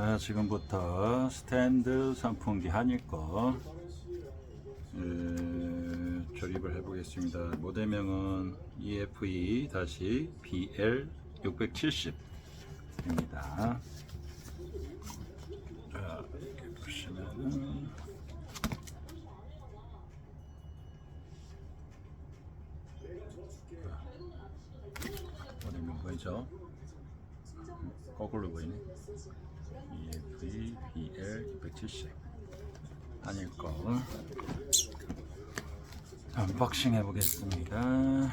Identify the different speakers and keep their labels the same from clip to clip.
Speaker 1: 자, 지금부터 스탠드 선풍기 한일 거 에, 조립을 해보겠습니다. 모델명은 E EFE-BL 670입니다. 자, 이렇게 보시면은 모델명 보이죠? 거꾸로 보이네. EFE BL 670 아닐 거 언박싱 해보겠습니다.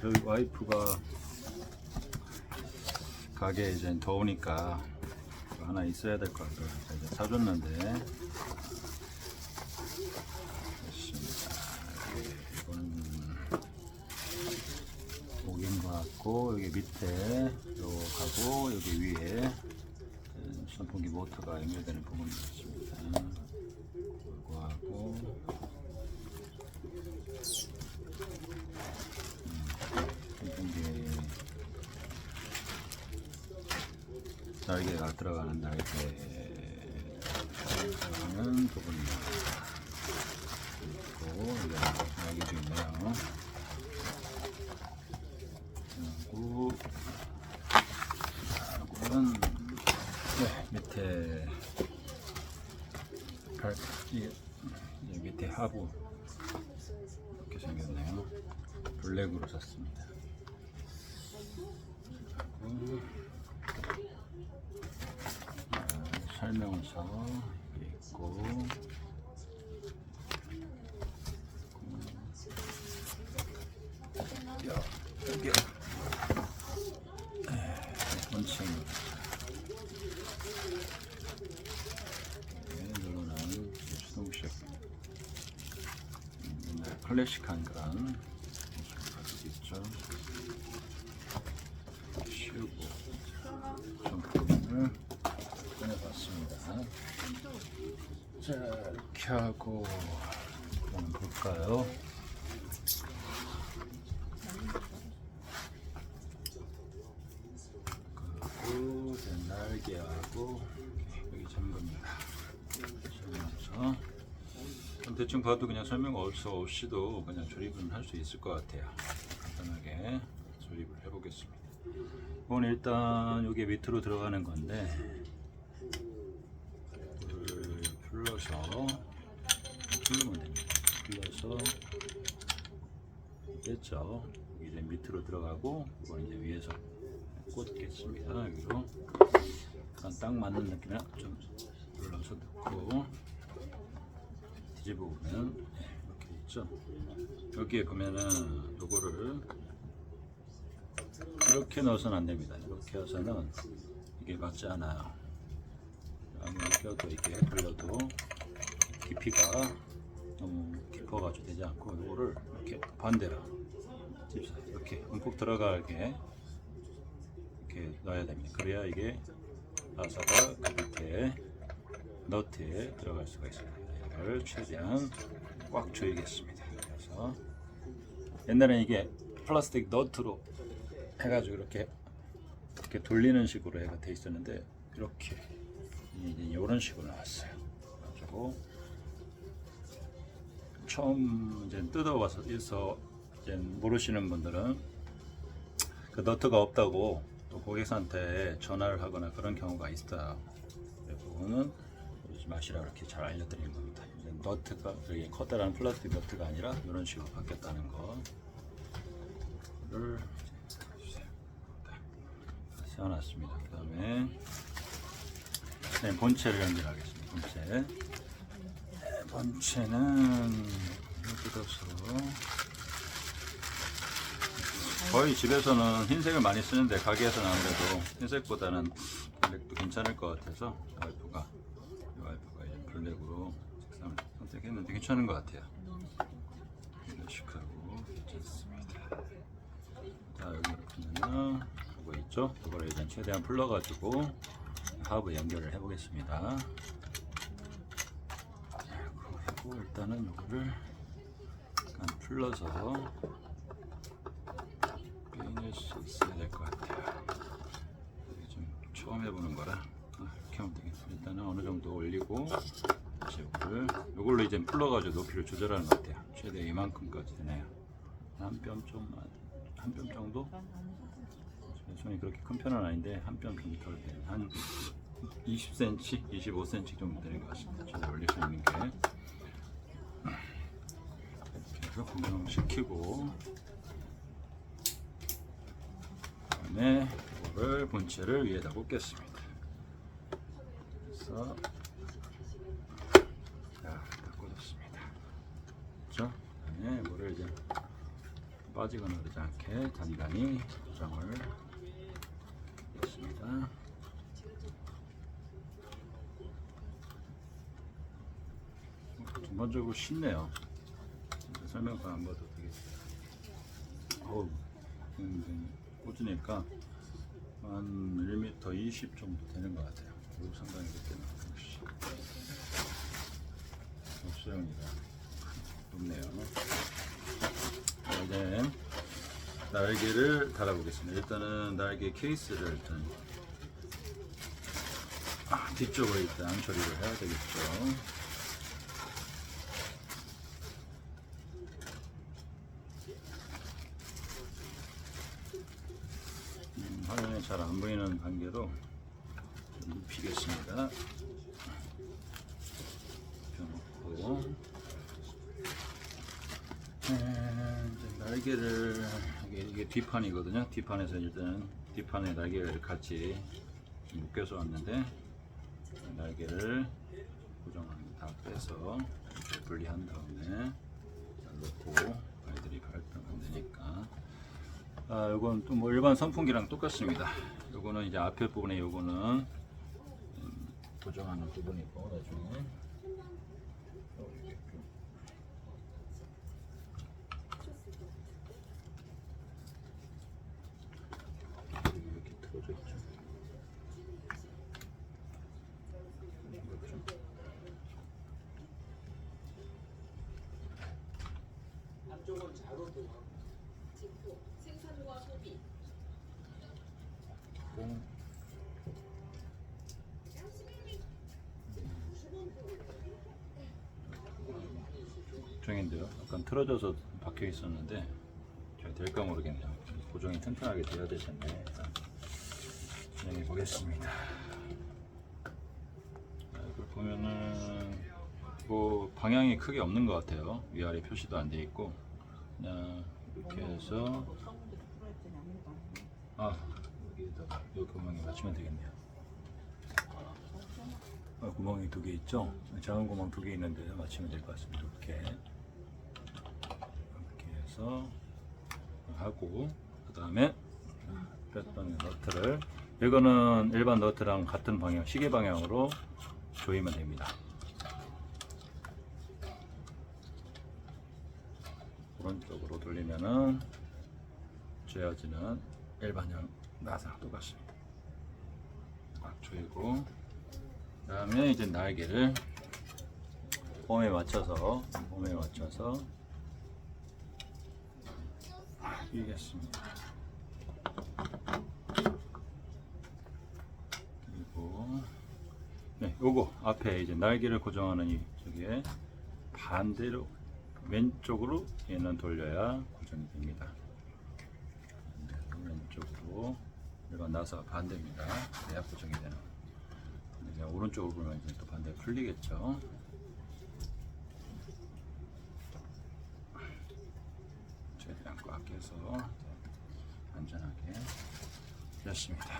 Speaker 1: 저희 와이프가 가게에 이제 더우니까 하나 있어야 될 것 같아요. 이제 사줬는데 됐습니다. 이거는 목인 것 같고 여기 밑에 요하고 여기 위에 음, 선풍기 모터가 연결되는 부분이 있습니다. 요거하고 선풍기 날개가 들어가는 날개 들어가는 부분이 있고 여기 날개도 있네요. 그리고 이거는 네, 밑에 발 이게 이 밑에 하부 이렇게 생겼네요. 블랙으로 샀습니다. 그리고 아, 설명서 여기 있고 야, 여기 원층 네, 이거는 수동식 음, 옛날 클래식한 그런 모습을 가지고 있죠. 쉬우고 정품을 꺼내봤습니다. 자 이렇게 하고 한번 볼까요? 그리고 날개하고 여기 잠금입니다. 설명서. 그럼 대충 봐도 그냥 설명 없이도 그냥 조립은 할수 있을 것 같아요. 간단하게 조립을 해보겠습니다. 이건 일단 여기 밑으로 들어가는 건데 풀러서 풀면 됩니다. 됐죠. 여기 이제 밑으로 들어가고 이건 이제 위에서 꽂겠습니다. 여기로 딱 맞는 느낌이야. 좀 눌러서 넣고 뒤집어 보면 네, 이렇게 있죠. 여기에 그러면은 요거를 이렇게 넣어서는 안 됩니다. 이렇게 해서는 이게 맞지 않아요. 아무리 껴도 이게 돌려도 깊이가 너무 깊어가지고 되지 않고 요거를 이렇게 반대로 집사 이렇게 움푹 들어가게 이렇게 넣어야 됩니다. 그래야 이게 나사가 그 밑에 너트에 들어갈 수가 있습니다. 이걸 최대한 꽉 조이겠습니다. 그래서 옛날에 이게 플라스틱 너트로 해가지고 이렇게 이렇게 돌리는 식으로 해가 돼 있었는데 이렇게 이런 식으로 나왔어요. 그래가지고 처음 이제 뜯어와서 이제 모르시는 분들은 그 너트가 없다고 또 고객사한테 전화를 하거나 그런 경우가 있어요. 그 부분은 그러지 마시라 이렇게 잘 알려드리는 겁니다. 너트가 이게 커다란 플라스틱 너트가 아니라 이런 식으로 바뀌었다는 거를 세워놨습니다. 그 다음에 네, 본체를 연결하겠습니다. 본체. 네, 본체는 여기로서 거의 집에서는 흰색을 많이 쓰는데 가게에서는 아무래도 흰색보다는 블랙도 괜찮을 것 같아서 와이프가 와이프가 이제 블랙으로 선택했는데 괜찮은 것 같아요. 클래식하고 괜찮습니다. 자 여기 보면은 그거 있죠? 그걸 일단 최대한 풀러가지고 하부 연결을 해보겠습니다. 일단 일단은 요거를 약간 풀러서 빼낼 수 있어야 될 것 같아요. 좀 처음 해보는 거라 아, 이렇게 하면 되겠어. 일단은 어느 정도 올리고 요거를 요걸로 이제 풀러가지고 높이를 조절하는 것 같아요. 최대 이만큼까지 되네요. 한 뼘 좀만 한 뼘 정도? 제 손이 그렇게 큰 편은 아닌데 한 뼘 정도 덜 돼요. 한 20cm, 25cm 정도 되는 것 같습니다. 제가 올릴 수 있는 게 이렇게 해서 공정을 시키고 그다음에 이거를 본체를 위에다 꽂겠습니다. 그래서 자, 다 꽂았습니다. 그렇죠? 그다음에 이거를 이제 빠지거나 그러지 않게 단단히 고정을 했습니다. 전반적으로 쉽네요. 설명서 안 봐도 되겠어요. 어우, 꽂으니까 한 1m 20 정도 되는 것 같아요. 이거 상당히 됐네요. 역시. 없소용이다. 높네요. 자, 이제 날개를 달아보겠습니다. 일단은 날개 케이스를 일단 아, 뒤쪽으로 일단 처리를 해야 되겠죠. 음, 화면에 잘 안 보이는 관계로 좀 눕히겠습니다. 눕혀놓고 음, 이제 날개를 이게, 이게 뒷판이거든요. 뒷판에서 일단 뒷판에 날개를 같이 묶여서 왔는데 날개를 고정하는 다 빼서 분리한 다음에 잘 놓고 아이들이 발등 안 되니까 아, 요건 또 뭐 일반 선풍기랑 똑같습니다. 요거는 이제 앞에 부분에 요거는 음, 고정하는 부분이고 나중에 어, 이렇게 좀 걱정인데요. 약간 틀어져서 박혀 있었는데 잘 될까 모르겠네요. 고정이 튼튼하게 돼야 될 텐데 일단 진행해 보겠습니다. 자, 이걸 보면은 뭐 방향이 크게 없는 것 같아요. 위아래 표시도 안 돼 있고 그냥 이렇게 해서 아 여기에다가 이 구멍에 맞추면 되겠네요. 아, 구멍이 두 개 있죠? 작은 구멍 두 개 있는데 맞추면 될 것 같습니다. 이렇게 이렇게 해서 하고 그 다음에 뺐던 너트를 이거는 일반 너트랑 같은 방향 시계 방향으로 조이면 됩니다. 오른쪽으로 돌리면은 조여지는 일반형 나사랑 똑같습니다. 딱 조이고 그 다음에 이제 날개를 홈에 맞춰서 홈에 맞춰서 끼겠습니다. 그리고 네, 요거 앞에 이제 날개를 고정하는 이 저기에 반대로 왼쪽으로 얘는 돌려야 고정이 됩니다. 왼쪽으로 일반 나사가 반대입니다. 그래야 고정이 되는. 이제 오른쪽으로 보면 이제 또 반대 풀리겠죠. 최대한 꽉 깨서 안전하게 됐습니다.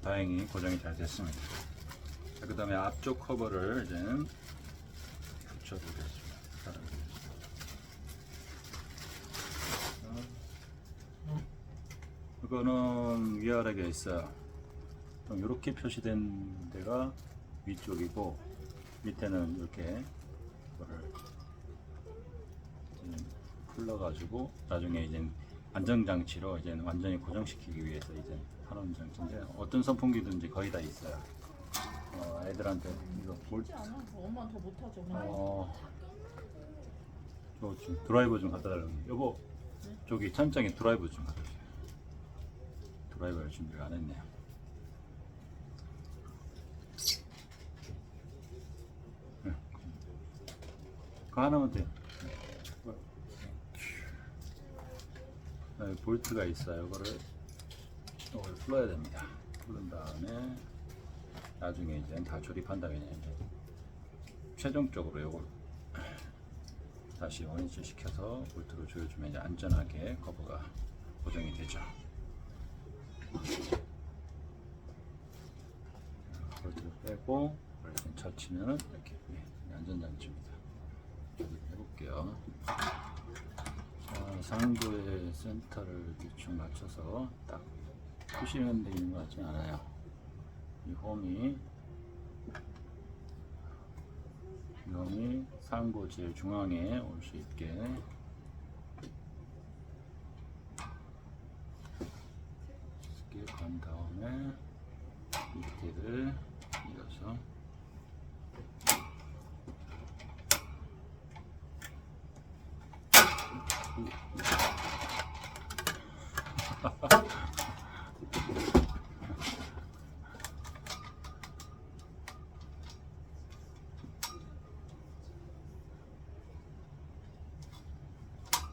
Speaker 1: 다행히 고정이 잘 됐습니다. 자, 그 다음에 앞쪽 커버를 이제 붙여보겠습니다. 이거는 위아래가 있어요. 이렇게 표시된 데가 위쪽이고 밑에는 이렇게 이거를 풀러가지고 나중에 이제 안정장치로 이제 완전히 고정시키기 위해서 이제 하는 장치인데 어떤 선풍기든지 거의 다 있어요. 어, 애들한테 이거 볼
Speaker 2: 쉽지 않아. 엄마는 더 못하죠.
Speaker 1: 어, 저좀 드라이버 좀 갖다 달라고. 여보, 저기 찬장에 드라이버 좀 갖다 주세요. 드라이버를 준비를 안 했네요. 네. 그거 하나만 돼요. 여기 볼트가 있어요. 이거를 이걸 풀어야 됩니다. 풀은 다음에 나중에 이제 다 조립한 다음에 최종적으로 이걸 다시 원위치 시켜서 볼트로 조여주면 이제 안전하게 커브가 고정이 되죠. 볼트를 빼고 이렇게 젖히면 이렇게 네, 안전장치입니다. 해볼게요. 자, 상부의 센터를 대충 맞춰서 딱 푸시는 데 있는 것 같지 않아요. 이 홈이 이 홈이 상부 제일 중앙에 올 수 있게. 이렇게 간 다음에 밑에를 이어서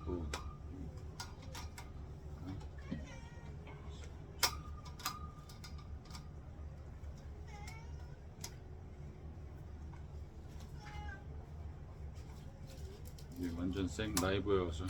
Speaker 1: 또 이게 완전 생 라이브여서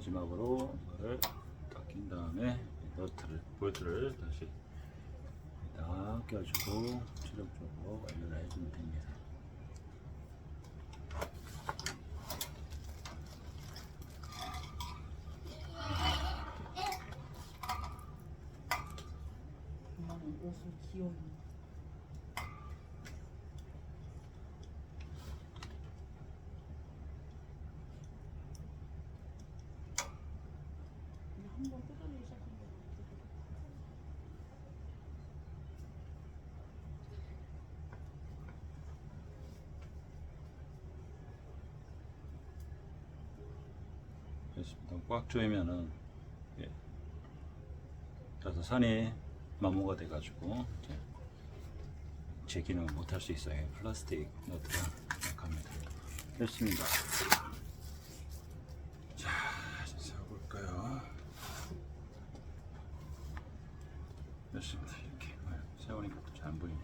Speaker 1: 마지막으로 딱낀 다음에 너트를 볼트를 다시 딱 껴주고 추력적으로 완료를 해주면 됩니다.
Speaker 2: 엄마는 옷을 귀여워. 한번 꾸준히 시작한 거
Speaker 1: 됐습니다. 꽉 조이면은 예. 그래서 산이 마모가 돼가지고 제 기능을 못할 수 있어요. 플라스틱 너트가 약합니다. 됐습니다. 자, 이제 세워볼까요? 됐습니다. 이렇게 세우니까 잘 안 보이네.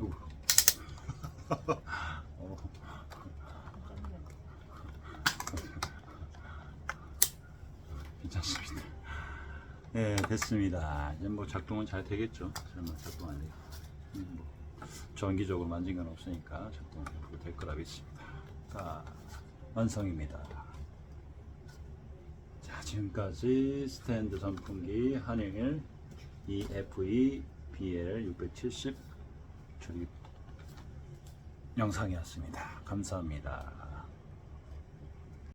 Speaker 1: 우. 어.
Speaker 2: 깜짝이야.
Speaker 1: 괜찮습니다. 네, 됐습니다. 이제 뭐 작동은 잘 되겠죠. 설마 작동 안 돼요. 음, 뭐 전기적으로 만진 건 없으니까 작동 될 거라 믿습니다. 자, 완성입니다. 자, 지금까지 스탠드 선풍기 한영일 EFE BL 670 조립 영상이었습니다. 감사합니다.